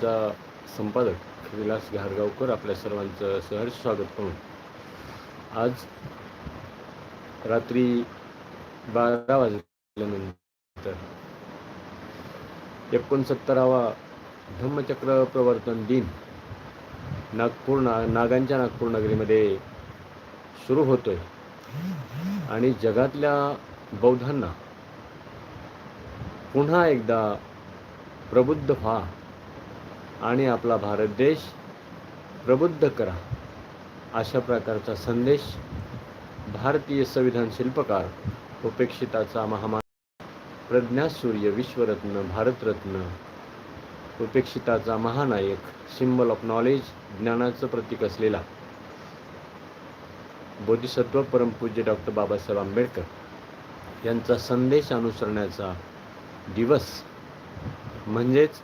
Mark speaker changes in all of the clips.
Speaker 1: चा संपादक विलास घारगावकर आपल्या सर्वांचं सहर्ष स्वागत करून. आज रात्री बारा वाजल्यानंतर एकोणसत्तरावा धम्मचक्र प्रवर्तन दिन नागपूर ना नागांच्या नागपूर नगरीमध्ये सुरू होतोय. आणि जगातल्या बौद्धांना पुन्हा एकदा प्रबुद्ध व्हा आणि आपला भारत देश प्रबुद्ध करा. अशा प्रकारचा संदेश भारतीय संविधान शिल्पकार उपेक्षिताचा महामान प्रज्ञासूर्य विश्वरत्न भारतरत्न उपेक्षिताचा महानायक सिम्बल ऑफ नॉलेज ज्ञानाचं प्रतीक असलेला बोधिसत्व परमपूज्य डॉक्टर बाबासाहेब आंबेडकर यांचा संदेश अनुसरण्याचा दिवस म्हणजेच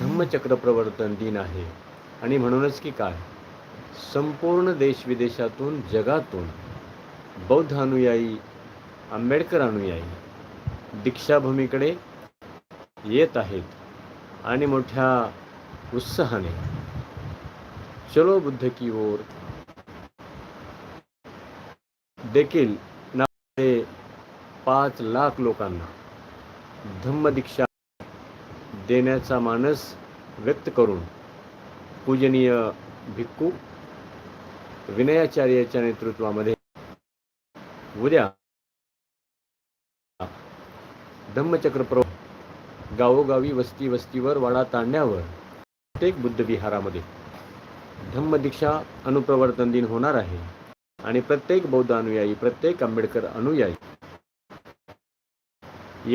Speaker 1: धम्मचक्र प्रवर्तन दिन आहे. आणि म्हणूनच की काय? संपूर्ण देशविदेशातून जगातून बौद्ध अनुयायी आंबेडकर अनुयायी दीक्षाभूमीकडे येत आहेत आणि मोठ्या उत्साहाने चलो बुद्ध की ओर देखील पाच लाख लोकांना धम्मदीक्षा देण्याचा मानस व्यक्त करून पूजनीय भिक्खू विनयाचार्याच्या नेतृत्वामध्ये उद्या धम्मचक्र प्र गावोगावी वस्ती वस्तीवर वाडा ताणण्यावर प्रत्येक बुद्ध विहारामध्ये धम्मदीक्षा अनुप्रवर्तन दिन होणार आहे आणि प्रत्येक बौद्ध अनुयायी प्रत्येक आंबेडकर अनुयायी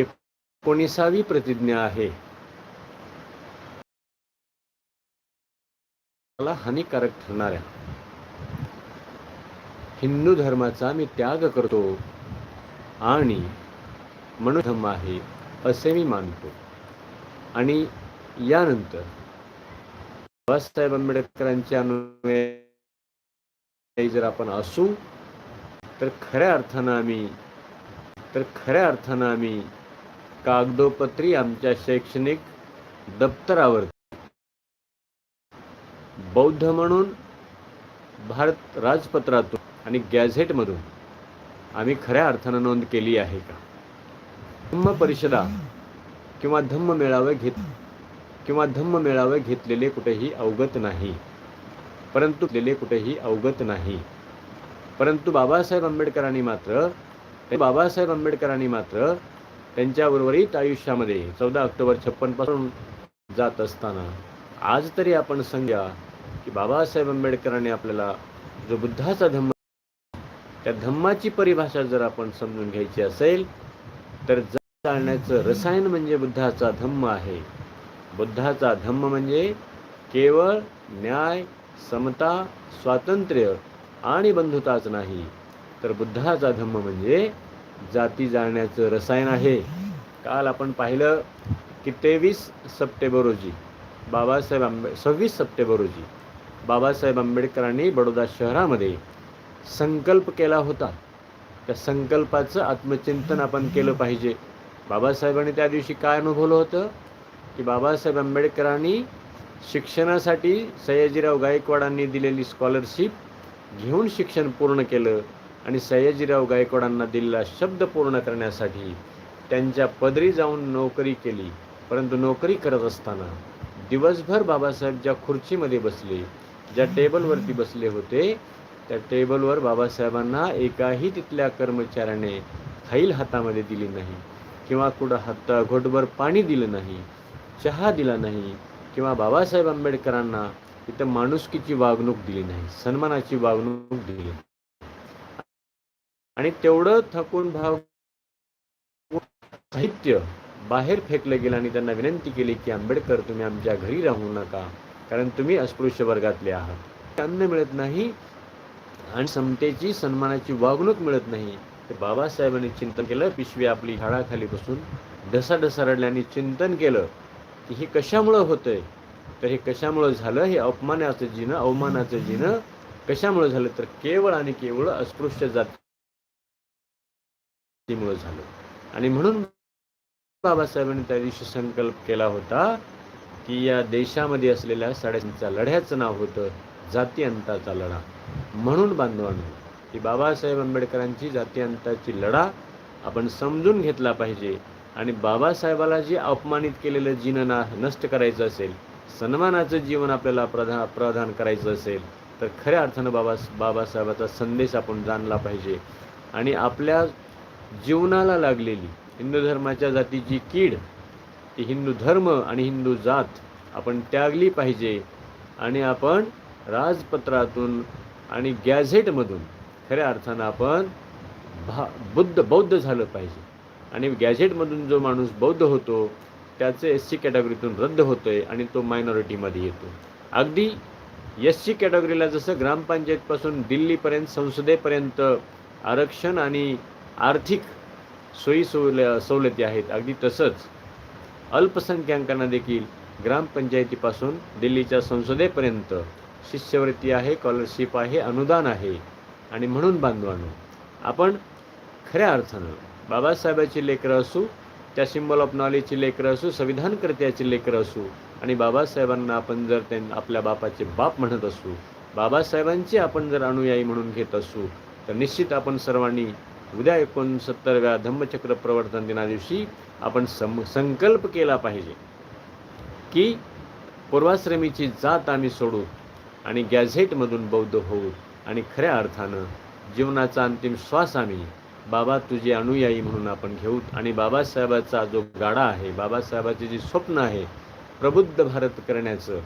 Speaker 1: एकोणीसावी प्रतिज्ञा आहे. हानिकारक ठरणाऱ्या हिंदू धर्माचा मी त्याग करतो आणि मनोधर्म आहे असे मी मानतो. आणि यानंतर बाबासाहेब आंबेडकरांच्या अनुयायी जर आपण असू तर खऱ्या अर्थानं आम्ही तर खऱ्या अर्थानं आम्ही कागदोपत्री आमच्या शैक्षणिक दप्तरावर बौद्ध म्हणून भारत राजपत्रातून आणि गॅझेटमधून आम्ही खऱ्या अर्थानं नोंद केली आहे का? धम्म परिषदा किंवा धम्म मेळावे घेत किंवा धम्म मेळावे घेतलेले कुठेही अवगत नाही. परंतु लेले कुठेही अवगत नाही. परंतु बाबासाहेब आंबेडकरांनी मात्र बाबासाहेब आंबेडकरांनी मात्र त्यांच्या उर्वरित आयुष्यामध्ये चौदा ऑक्टोबर छप्पनपासून जात असताना आज तरी आपण सांगा की बाबासाहेब आंबेडकरांनी आपल्याला जो बुद्धाचा धम्म त्या धम्माची परिभाषा जर आपण समजून घ्यायची असेल तर चालण्याचं रसायन म्हणजे बुद्धाचा धम्म आहे. बुद्धाचा धम्म म्हणजे केवळ न्याय समता स्वातंत्र्य आणि बंधुताच नाही. तर बुद्धाचा धम्म म्हणजे जाती जाळण्याचं रसायन आहे. काल आपण पाहिलं की तेवीस सप्टेंबर रोजी बाबासाहेब आंबे सव्वीस सप्टेंबर रोजी बाबासाहेब आंबेडकरांनी बडोदा शहरामध्ये संकल्प केला होता. त्या संकल्पाचं आत्मचिंतन आपण केलं पाहिजे. बाबासाहेबांनी त्या दिवशी काय अनुभवलं होतं? की बाबासाहेब आंबेडकरांनी शिक्षणासाठी सयाजीराव गायकवाडांनी दिलेली स्कॉलरशिप घेऊन शिक्षण पूर्ण केलं आणि सयाजीराव गायकवाडांना दिलेला शब्द पूर्ण करण्यासाठी त्यांच्या पदरी जाऊन नोकरी केली. परंतु नोकरी करत असताना दिवसभर बाबासाहेब ज्या खुर्चीमध्ये बसले ज्या टेबलवरती बसले होते त्या टेबलवर बाबासाहेबांना एकाही तिथल्या कर्मचाऱ्याने फाईल हातामध्ये दिली नाही किंवा कुठं हात घोटभर पाणी दिलं नाही चहा दिला नाही किंवा बाबासाहेब आंबेडकरांना इथं माणुसकीची वागणूक दिली नाही सन्मानाची वागणूक दिली आणि तेवढं थकून भाव साहित्य बाहेर फेकलं गेलं आणि त्यांना विनंती केली की आंबेडकर तुम्ही आमच्या घरी राहू नका. कारण तुम्ही अस्पृश्य वर्गातले आहात. अन्न मिळत नाही आणि समतेची सन्मानाची वागणूक मिळत नाही. तर बाबासाहेबांनी चिंतन केलं पिशवी आपली झाडाखाली बसून ढसाढसा रडल्याने चिंतन केलं की हे कशामुळं होतंय? तर हे कशामुळं झालं? हे अपमानाचं जिनं अवमानाचं जिनं कशामुळं झालं? तर केवळ आणि केवळ अस्पृश्य जातीमुळं झालं. आणि म्हणून बाबासाहेबांनी त्या दिवशी संकल्प केला होता की या देशामध्ये असलेल्या साड्यांच्या लढ्याचं नाव होतं जातीअंताचा लढा. म्हणून बांधवांनो की बाबासाहेब आंबेडकरांची जातीअंताची लढा आपण समजून घेतला पाहिजे आणि बाबासाहेबाला जे अपमानित केलेलं जीवन नष्ट करायचं असेल सन्मानाचं जीवन आपल्याला प्रधा प्रदान करायचं असेल तर खऱ्या अर्थानं बाबा बाबासाहेबाचा संदेश आपण जाणला पाहिजे. आणि आपल्या जीवनाला लागलेली हिंदू धर्माच्या जातीची कीड ती हिंदू धर्म आणि हिंदू जात आपण त्यागली पाहिजे आणि आपण राजपत्रातून आणि गॅझेटमधून खऱ्या अर्थानं आपण भा बुद्ध बौद्ध झालं पाहिजे. आणि गॅझेटमधून जो माणूस बौद्ध होतो त्याचे एस सी कॅटेगरीतून रद्द होतो आहे आणि तो मायनॉरिटीमध्ये येतो. अगदी एस सी कॅटेगरीला जसं ग्रामपंचायतपासून दिल्लीपर्यंत संसदेपर्यंत आरक्षण आणि आर्थिक सोयी सवल सवलती आहेत अगदी तसंच अल्पसंख्याकांना देखील ग्रामपंचायतीपासून दिल्लीच्या संसदेपर्यंत शिष्यवृत्ती आहे स्कॉलरशिप आहे अनुदान आहे. आणि म्हणून बांधवानो आपण खऱ्या अर्थानं बाबासाहेबाची लेकरं असू त्या सिम्बॉल ऑफ नॉलेजची लेकरं असू संविधानकर्त्याची लेकरं असू आणि बाबासाहेबांना आपण जर त्यां आपल्या बापाचे बाप म्हणत असू बाबासाहेबांची आपण जर अनुयायी म्हणून घेत असू तर निश्चित आपण सर्वांनी उद्या एकोणसत्तरव्या धम्मचक्र प्रवर्तन दिना दिवशी आपण सम संकल्प केला पाहिजे की पूर्वाश्रमीची जात आम्ही सोडू आणि गॅझेटमधून बौद्ध होऊ आणि खऱ्या अर्थानं जीवनाचा अंतिम श्वास आम्ही बाबा तुझे अनुयायी म्हणून आपण घेऊ आणि बाबासाहेबाचा जो गाडा आहे बाबासाहेबाचे जे स्वप्न आहे प्रबुद्ध भारत करण्याचं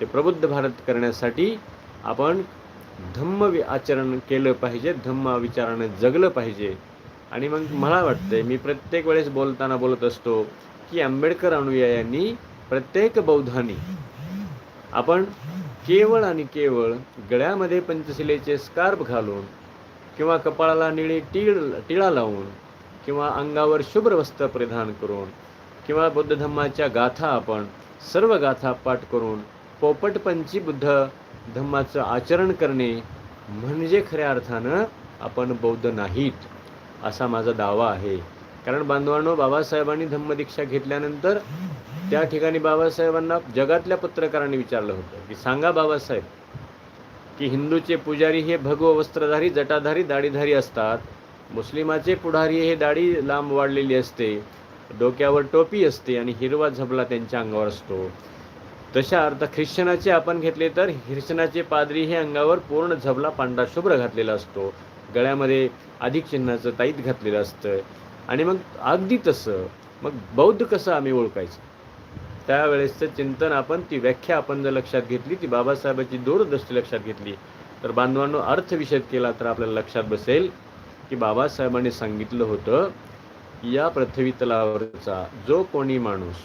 Speaker 1: ते प्रबुद्ध भारत करण्यासाठी आपण धम्म वि आचरण केलं पाहिजे धम्म विचारानं जगलं पाहिजे. आणि मग मला वाटतंय मी प्रत्येक वेळेस बोलताना बोलत असतो की आंबेडकर अनुयायांनी प्रत्येक बौद्धांनी आपण केवळ आणि केवळ गळ्यामध्ये पंचशिलेचे स्कार्फ घालून किंवा कपाळाला निळी टीळ टिळा लावून किंवा अंगावर शुभ्र वस्त्र परिधान करून किंवा बुद्ध धम्माच्या गाथा आपण सर्व गाथा पाठ करून पोपटपंची बुद्ध धम्माचं आचरण करणे म्हणजे खऱ्या अर्थानं आपण बौद्ध नाहीत असा माझा दावा आहे. कारण बांधवांनो बाबासाहेबांनी धम्मदीक्षा घेतल्यानंतर त्या ठिकाणी बाबासाहेबांना जगातल्या पत्रकारांनी विचारलं होतं की सांगा बाबासाहेब की हिंदूचे पुजारी हे भगव वस्त्रधारी जटाधारी दाढीधारी असतात. मुस्लिमाचे पुढारी हे दाढी लांब वाढलेली असते डोक्यावर टोपी असते आणि हिरवा झबला त्यांच्या अंगावर असतो. तशा अर्थ ख्रिश्चनाचे आपण घेतले तर ख्रिश्चनाचे पादरी हे अंगावर पूर्ण झबला पांढरा शुभ्र घातलेला असतो. गळ्यामध्ये अधिक चिन्हाचं ताईत घातलेलं असतं. आणि मग अगदी तसं मग बौद्ध कसं आम्ही ओळखायचं? त्यावेळेसचं चिंतन आपण ती व्याख्या आपण जर लक्षात घेतली ती बाबासाहेबांची दूरदृष्टी लक्षात घेतली तर बांधवांनो अर्थविषद केला तर आपल्याला लक्षात बसेल की बाबासाहेबांनी सांगितलं होतं या पृथ्वी तलावरचा जो कोणी माणूस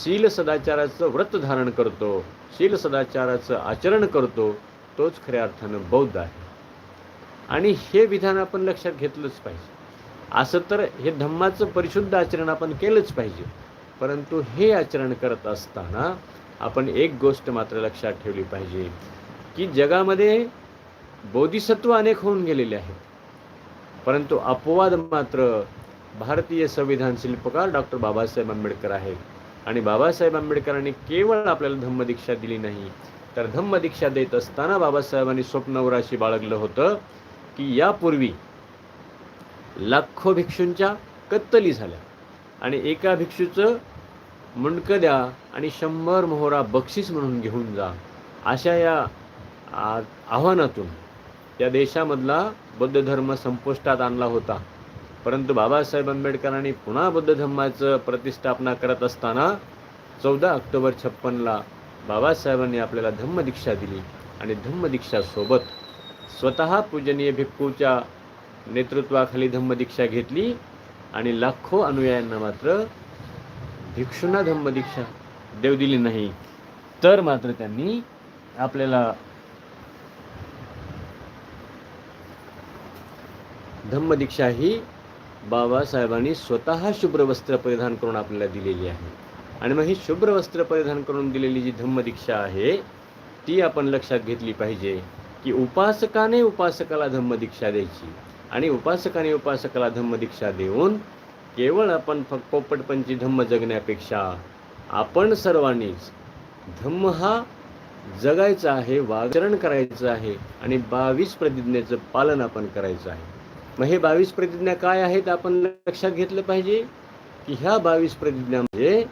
Speaker 1: शील सदाचाराचं व्रत धारण करतो शील सदाचाराचं आचरण करतो तोच खऱ्या अर्थानं बौद्ध आहे. आणि हे विधान आपण लक्षात घेतलंच पाहिजे. असं तर हे धम्माचं परिशुद्ध आचरण आपण केलंच पाहिजे. परंतु हे आचरण करत असताना आपण एक गोष्ट मात्र लक्षात ठेवली पाहिजे की जगामध्ये बोधिसत्व अनेक होऊन गेलेले आहेत. परंतु अपवाद मात्र भारतीय संविधान शिल्पकार डॉक्टर बाबासाहेब आंबेडकर आहेत. आणि बाबासाहेब आंबेडकरांनी केवळ आपल्याला धम्मदीक्षा दिली नाही तर धम्मदीक्षा देत असताना बाबासाहेबांनी स्वप्नवराशी बाळगलं होतं की यापूर्वी लाखो भिक्षूंच्या कत्तली झाल्या आणि एका भिक्षूचं मुंडकं द्या आणि शंभर मोहरा बक्षीस म्हणून घेऊन जा अशा या आव्हानातून त्या देशामधला बौद्ध धर्म संपुष्टात आणला होता. परंतु बाबासाहेब आंबेडकरांनी पुन्हा बौद्ध धम्माचं प्रतिष्ठापना करत असताना चौदा ऑक्टोबर छप्पनला बाबासाहेबांनी आपल्याला धम्मदीक्षा दिली आणि धम्मदीक्षासोबत स्वतः पूजनीय भिक्खूच्या नेतृत्वाखाली धम्मदीक्षा घेतली आणि लाखो अनुयायांना मात्र भिक्षूंना धम्मदीक्षा देव दिली नाही. तर मात्र त्यांनी आपल्याला धम्मदीक्षा ही बाबासाहेबांनी स्वतः शुभ्र वस्त्र परिधान करून आपल्याला दिलेली आहे. आणि मग ही शुभ्र वस्त्र परिधान करून दिलेली जी धम्मदीक्षा आहे ती आपण लक्षात घेतली पाहिजे की उपासकाने उपासकाला धम्मदीक्षा द्यायची आणि उपासकाने उपासकाला धम्मदीक्षा देऊन केवळ आपण फक्त पोपटपंची धम्म जगण्यापेक्षा आपण सर्वांनीच धम्म हा जगायचा आहे वाचरण करायचं आहे आणि बावीस प्रतिज्ञेचं पालन आपण करायचं आहे. मग हे बावीस प्रतिज्ञा काय आहेत आपण लक्षात घेतलं पाहिजे? की ह्या बावीस प्रतिज्ञा म्हणजे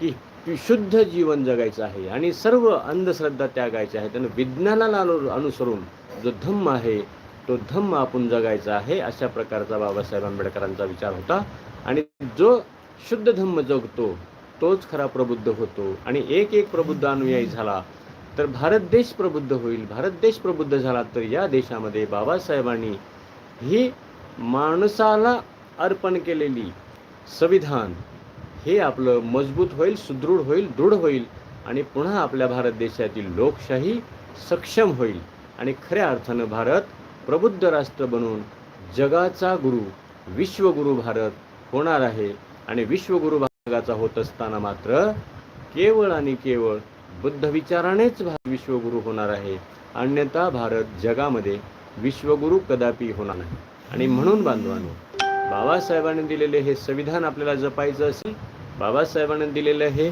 Speaker 1: की शुद्ध जीवन जगायचं आहे आणि सर्व अंधश्रद्धा त्यागायच्या आहेत. आणि विज्ञानाला अनु- अनुसरून जो धम्म आहे तो धम्म आपण जगायचा आहे अशा प्रकारचा बाबासाहेब आंबेडकरांचा विचार होता. आणि जो शुद्ध धम्म जगतो तोच खरा प्रबुद्ध होतो. आणि एक एक प्रबुद्ध अनुयायी झाला तर भारत देश प्रबुद्ध होईल. भारत देश प्रबुद्ध झाला तर या देशामध्ये बाबासाहेबांनी ही माणसाला अर्पण केलेली संविधान. हे आपलं मजबूत होईल सुदृढ होईल दृढ होईल आणि पुन्हा आपल्या भारत देशातील लोकशाही सक्षम होईल. आणि खऱ्या अर्थानं भारत प्रबुद्ध राष्ट्र बनून जगाचा गुरु विश्वगुरु भारत होणार आहे. आणि विश्वगुरु भागाचा होत असताना मात्र केवळ आणि केवळ बुद्ध विचारानेच भारत विश्वगुरु होणार आहे. अन्यथा भारत जगामध्ये विश्वगुरू कदापि होणार नाही. आणि म्हणून बांधवांनो बाबासाहेबांनी दिलेले हे संविधान आपल्याला जपायचं असेल बाबासाहेबांनी दिलेलं हे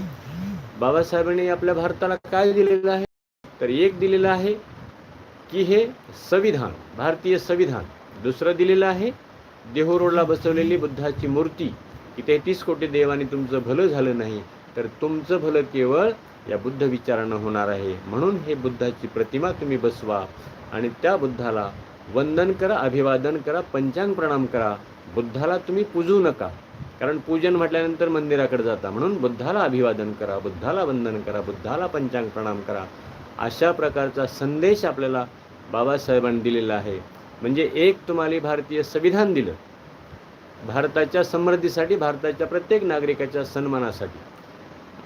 Speaker 1: बाबासाहेबांनी आपल्या भारताला काय दिलेलं आहे? तर एक दिलेलं आहे की हे संविधान भारतीय संविधान. दुसरं दिलेलं आहे देहू रोडला बसवलेली बुद्धाची मूर्ती की तेहतीस कोटी देवाने तुमचं भलं झालं नाही तर तुमचं भलं केवळ या बुद्ध विचारानं होणार आहे. म्हणून हे बुद्धाची प्रतिमा तुम्ही बसवा. आणि त्या बुद्धाला वंदन करा अभिवादन करा पंचांग प्रणाम करा. बुद्धाला तुम्ही पूजू नका. कारण पूजन म्हटल्यानंतर मंदिराकडे जाता. म्हणून बुद्धाला अभिवादन करा बुद्धाला वंदन करा बुद्धाला पंचांग प्रणाम करा. अशा प्रकारचा संदेश आपल्याला बाबासाहेबांनी दिलेला आहे. म्हणजे एक तुम्हाला भारतीय संविधान दिलं. भारताच्या समृद्धीसाठी भारताच्या प्रत्येक नागरिकाच्या सन्मानासाठी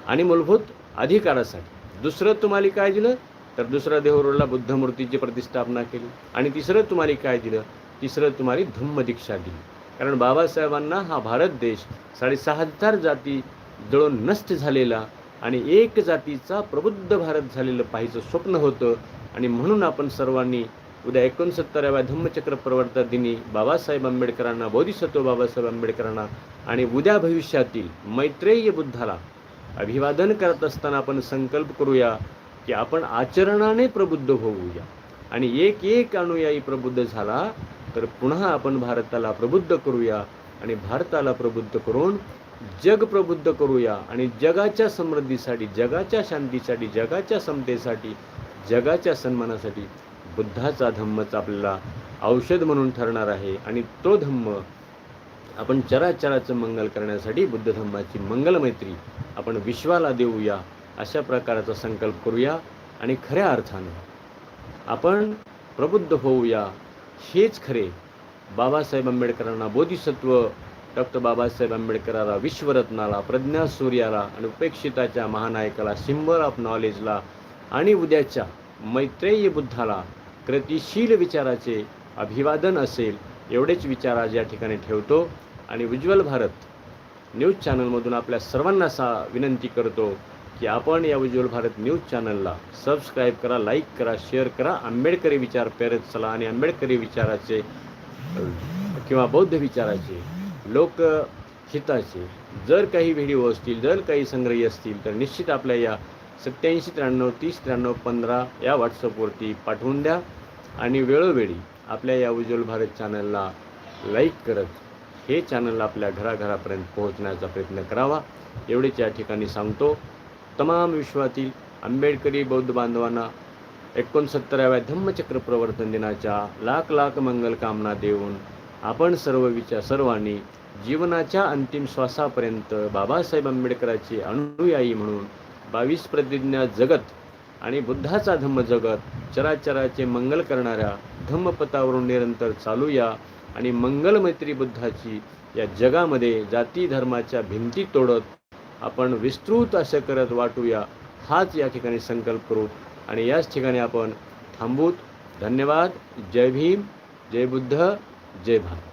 Speaker 1: आणि मूलभूत अधिकारासाठी. दुसरं तुम्हाला काय दिलं? तर दुसरं देहरोडला बुद्ध मूर्तीची प्रतिष्ठापना केली. आणि तिसरं तुम्हाला काय दिलं? तिसरं तुम्हाला धम्म दीक्षा दिली. कारण बाबासाहेबांना हा भारत देश साडेसहा हजार जाती जळून नष्ट झालेला आणि एक जातीचा प्रबुद्ध भारत झालेलं पाहिजे स्वप्न होतं. आणि म्हणून आपण सर्वांनी उद्या एकोणसत्तराव्या धम्मचक्र प्रवर्तक दिनी बाबासाहेब आंबेडकरांना बोधिसत्व बाबासाहेब आंबेडकरांना आणि उद्या भविष्यातील मैत्रेय बुद्धाला अभिवादन करत असताना आपण संकल्प करूया. की आपण आचरणाने प्रबुद्ध होऊया. आणि एक एक अनुयायी प्रबुद्ध झाला तर पुन्हा आपण भारताला प्रबुद्ध करूया आणि भारताला प्रबुद्ध करून जग प्रबुद्ध करूया. आणि जगाच्या समृद्धीसाठी जगाच्या शांतीसाठी जगाच्या समतेसाठी जगाच्या सन्मानासाठी बुद्धाचा धम्मच आपल्याला औषध म्हणून ठरणार आहे. आणि तो धम्म आपण चराचराचं मंगल करण्यासाठी बुद्ध धम्माची मंगलमैत्री आपण विश्वाला देऊया. अशा प्रकारचा संकल्प करूया आणि खऱ्या अर्थानं आपण प्रबुद्ध होऊया. हेच खरे. बाबासाहेब आंबेडकरांना बोधिसत्व डॉक्टर बाबासाहेब आंबेडकराला विश्वरत्नाला प्रज्ञा सूर्याला आणि उपेक्षिताच्या महानायकाला सिम्बल ऑफ नॉलेजला आणि उद्याच्या मैत्रेय बुद्धाला कृतिशील विचाराचे अभिवादन असेल एवढेच विचार आज या ठिकाणी ठेवतो आणि उज्ज्वल भारत न्यूज चॅनलमधून आपल्या सर्वांना सा विनंती करतो. की आपण या उज्ज्वल भारत न्यूज चॅनलला सबस्क्राईब करा लाईक करा शेअर करा. आंबेडकरी विचार पेरत चला आणि आंबेडकरी विचाराचे किंवा बौद्ध विचाराचे लोकहिताचे जर काही व्हिडिओ असतील जर काही संग्रही असतील तर निश्चित आपल्या या सत्याऐंशी त्र्याण्णव तीस त्र्याण्णव पंधरा या व्हॉट्सअपवरती पाठवून द्या. आणि वेळोवेळी आपल्या या उज्ज्वल भारत चॅनलला लाईक करत हे चॅनल आपल्या घराघरापर्यंत पोहोचण्याचा प्रयत्न करावा. एवढेच या ठिकाणी सांगतो. तमाम विश्वातील आंबेडकरी बौद्ध बांधवांना एकोणसत्तराव्या धम्मचक्र प्रवर्तन दिनाच्या लाख लाख मंगल कामना देऊन आपण सर्व विचार सर्वांनी जीवनाच्या अंतिम श्वासापर्यंत बाबासाहेब आंबेडकरांचे अनुयायी म्हणून बावीस प्रतिज्ञा जगत आणि बुद्धाचा धम्म जगत चराचराचे मंगल करणाऱ्या धम्मपथावरून निरंतर चालूया आणि मंगलमैत्री बुद्धाची या जगामध्ये जाती धर्माच्या भिंती तोडत आपण विस्तृत असं करत वाटूया. हाच या ठिकाणी संकल्प करू. आणि याच ठिकाणी आपण थांबूत. धन्यवाद. जय भीम. जय बुद्ध. जय भारत.